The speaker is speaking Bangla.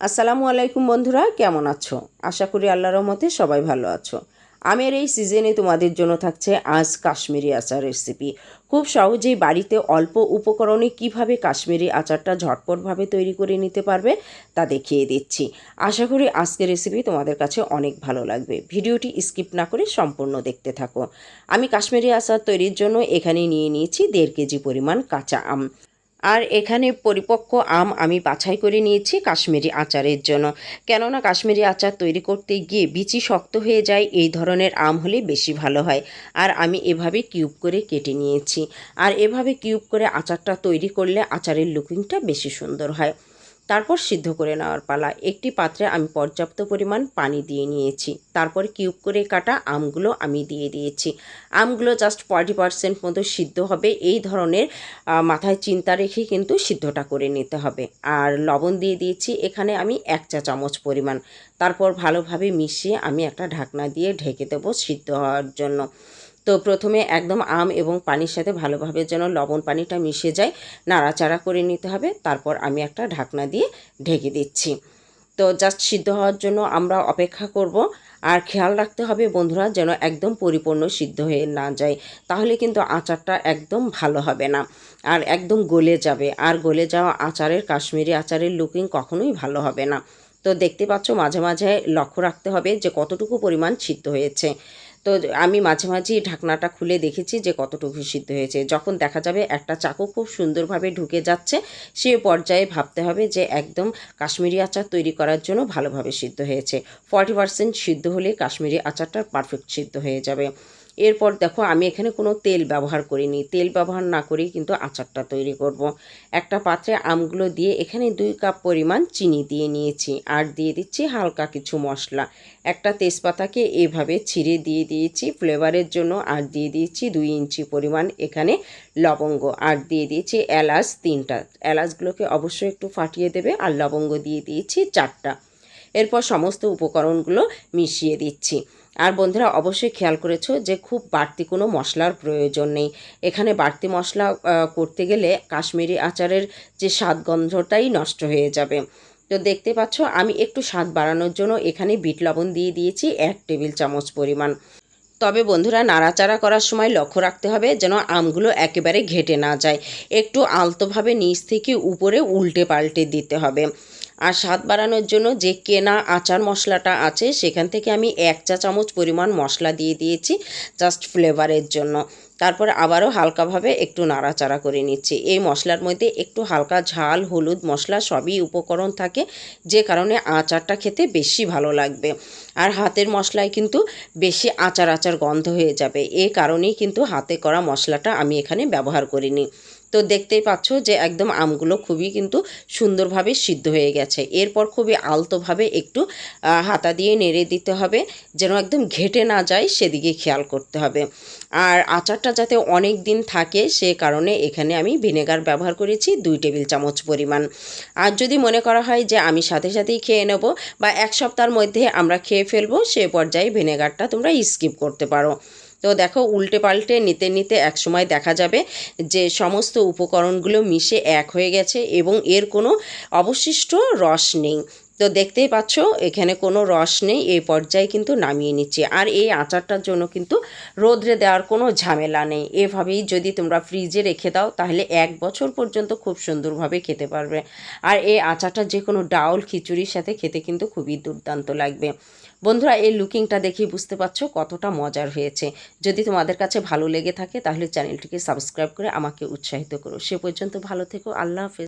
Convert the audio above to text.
আসসালামু আলাইকুম বন্ধুরা, কেমন আছো? আশা করি আল্লাহর রহমতে সবাই ভালো আছো। আমের এই সিজনে তোমাদের জন্য থাকছে আজ কাশ্মীরি আচার রেসিপি খুব সহজেই বাড়িতে অল্প উপকরণে কীভাবে কাশ্মীরি আচারটা ঝটপটভাবে তৈরি করে নিতে পারবে তা দেখিয়ে দিচ্ছি। আশা করি আজকের রেসিপি তোমাদের কাছে অনেক ভালো লাগবে। ভিডিওটি স্কিপ না করে সম্পূর্ণ দেখতে থাকো। আমি কাশ্মীরি আচার তৈরির জন্য এখানে নিয়ে নিয়েছি দেড় কেজি পরিমাণ কাঁচা আম। আর এখানে পরিপক্ক আম আমি বাছাই করে নিয়েছি কাশ্মীরি আচারের জন্য। কেননা কাশ্মীরি আচার তৈরি করতে গিয়ে বিচি শক্ত হয়ে যায়, এই ধরনের আম হলে বেশি ভালো হয়। আর আমি এভাবে কিউব করে কেটে নিয়েছি। আর এভাবে কিউব করে আচারটা তৈরি করলে আচারের লুকিংটা বেশি সুন্দর হয়। তারপর সিদ্ধ করে নেওয়ার পালা। একটি পাত্রে আমি পর্যাপ্ত পরিমাণ পানি দিয়ে নিয়েছি। তারপর কিউব করে কাটা আমগুলো আমি দিয়ে দিয়েছি। আমগুলো জাস্ট ফর্টি পার্সেন্ট মতো সিদ্ধ হবে। এই ধরনের মাথায় চিন্তা রেখে কিন্তু সিদ্ধটা করে নিতে হবে। আর লবণ দিয়ে দিয়েছি। এখানে আমি এক চা চামচ পরিমাণ। তারপর ভালোভাবে মিশিয়ে আমি একটা ঢাকনা দিয়ে ঢেকে দেবো সিদ্ধ হওয়ার জন্য। তো প্রথমে একদম আম এবং পানির সাথে ভালোভাবে যেন লবণ পানিটা মিশে যায়, নাড়াচাড়া করে নিতে হবে। তারপর আমি একটা ঢাকনা দিয়ে ঢেকে দিচ্ছি। তো জাস্ট সিদ্ধ হওয়ার জন্য আমরা অপেক্ষা করব। আর খেয়াল রাখতে হবে বন্ধুরা যেন একদম পরিপূর্ণ সিদ্ধ হয়ে না যায়, তাহলে কিন্তু আচারটা একদম ভালো হবে না। আর একদম গলে যাবে। আর গলে যাওয়া আচারের, কাশ্মীরি আচারের লুকিং কখনোই ভালো হবে না। তো দেখতে পাচ্ছ মাঝে মাঝে লক্ষ্য রাখতে হবে যে কতটুকু পরিমাণ সিদ্ধ হয়েছে। তো আমি মাঝে মাঝেই ঢাকনাটা খুলে দেখেছি যে কতটুকু সিদ্ধ হয়েছে। যখন দেখা যাবে একটা চাকু খুব সুন্দরভাবে ঢুকে যাচ্ছে, সে পর্যায়ে ভাবতে হবে যে একদম কাশ্মীরি আচার তৈরি করার জন্য ভালোভাবে সিদ্ধ হয়েছে। ফর্টি পার্সেন্ট সিদ্ধ হলে কাশ্মীরি আচারটা পারফেক্ট সিদ্ধ হয়ে যাবে। এরপর দেখো, আমি এখানে কোনো তেল ব্যবহার করিনি। তেল ব্যবহার না করেই কিন্তু আচারটা তৈরি করব। একটা পাত্রে আমগুলো দিয়ে এখানে দুই কাপ পরিমাণ চিনি দিয়ে নিয়েছি আর দিয়ে দিচ্ছি হালকা কিছু মশলা। একটা তেজপাতাকে এভাবে ছিঁড়ে দিয়ে দিয়েছি ফ্লেভারের জন্য আর দিয়ে দিয়েছি দুই ইঞ্চি পরিমাণ এখানে লবঙ্গ আর দিয়ে দিয়েছি এলাচ তিনটা। এলাচগুলোকে অবশ্যই একটু ফাটিয়ে দেবে আর লবঙ্গ দিয়ে দিয়েছি চারটা। এরপর সমস্ত উপকরণগুলো মিশিয়ে দিচ্ছি। আর বন্ধুরা, অবশ্যই খেয়াল করেছ যে খুব বাড়তি কোনো মশলার প্রয়োজন নেই। এখানে বাড়তি মশলা করতে গেলে কাশ্মীরি আচারের যে স্বাদ গন্ধটাই নষ্ট হয়ে যাবে। তো দেখতে পাচ্ছ, আমি একটু স্বাদ বাড়ানোর জন্য এখানে বিট লবণ দিয়ে দিয়েছি এক টেবিল চামচ পরিমাণ। তবে বন্ধুরা, নাড়াচাড়া করার সময় লক্ষ্য রাখতে হবে যেন আমগুলো একেবারে ঘেটে না যায়। একটু আলতোভাবে নিচ থেকে উপরে উল্টে পাল্টে দিতে হবে। আর স্বাদ বাড়ানোর জন্য যে কেনা আচার মশলাটা আছে, সেখান থেকে আমি এক চা চামচ পরিমাণ মশলা দিয়ে দিয়েছি জাস্ট ফ্লেভারের জন্য। তারপর আবারও হালকাভাবে একটু নাড়াচাড়া করে নিচ্ছি। এই মশলার মধ্যে একটু হালকা ঝাল, হলুদ মশলা সবই উপকরণ থাকে, যে কারণে আচারটা খেতে বেশি ভালো লাগবে। আর হাতের মশলায় কিন্তু বেশি আচার আচার গন্ধ হয়ে যাবে। এ কারণেই কিন্তু হাতে করা মশলাটা আমি এখানে ব্যবহার করিনি। তো দেখতেই পাচ্ছ যে একদম আমগুলো খুবই কিন্তু সুন্দরভাবে সিদ্ধ হয়ে গেছে। এরপর খুবই আলতোভাবে একটু হাতা দিয়ে নেড়ে দিতে হবে, যেন একদম ঘেটে না যায়, সেদিকে খেয়াল করতে হবে। আর আচারটা যাতে অনেক দিন থাকে, সে কারণে এখানে আমি ভিনেগার ব্যবহার করেছি দুই টেবিল চামচ পরিমাণ। আর যদি মনে করা হয় যে আমি সাথে সাথেই খেয়ে নেব বা এক সপ্তাহের মধ্যে আমরা খেয়ে ফেলব, সে পর্যায়ে ভিনেগারটা তোমরা স্কিপ করতে পারো। তো দেখো উল্টে পাল্টে নিতে নিতে একসময় দেখা যাবে যে সমস্ত উপকরণগুলো মিশে এক হয়ে গেছে এবং এর কোনো অবশিষ্ট রস নেই। তো দেখতেই পাচ্ছ, এখানে কোনো রস নেই এই পর্যায়ে কিন্তু নামিয়ে নিচ্ছি। আর এই আচারটার জন্য কিন্তু রোদ্রে দেওয়ার কোনো ঝামেলা নেই। এভাবেই যদি তোমরা ফ্রিজে রেখে দাও, তাহলে এক বছর পর্যন্ত খুব সুন্দরভাবে খেতে পারবে। আর এই আচারটা যে কোনো ডাউল খিচুড়ির সাথে খেতে কিন্তু খুবই দুর্দান্ত লাগবে। বন্ধুরা, এই লুকিংটা দেখে বুঝতে পারছ কতটা মজার হয়েছে। যদি তোমাদের কাছে ভালো লেগে থাকে, তাহলে চ্যানেলটিকে সাবস্ক্রাইব করে আমাকে উৎসাহিত করো। সে পর্যন্ত ভালো থেকো, আল্লাহ হাফেজ।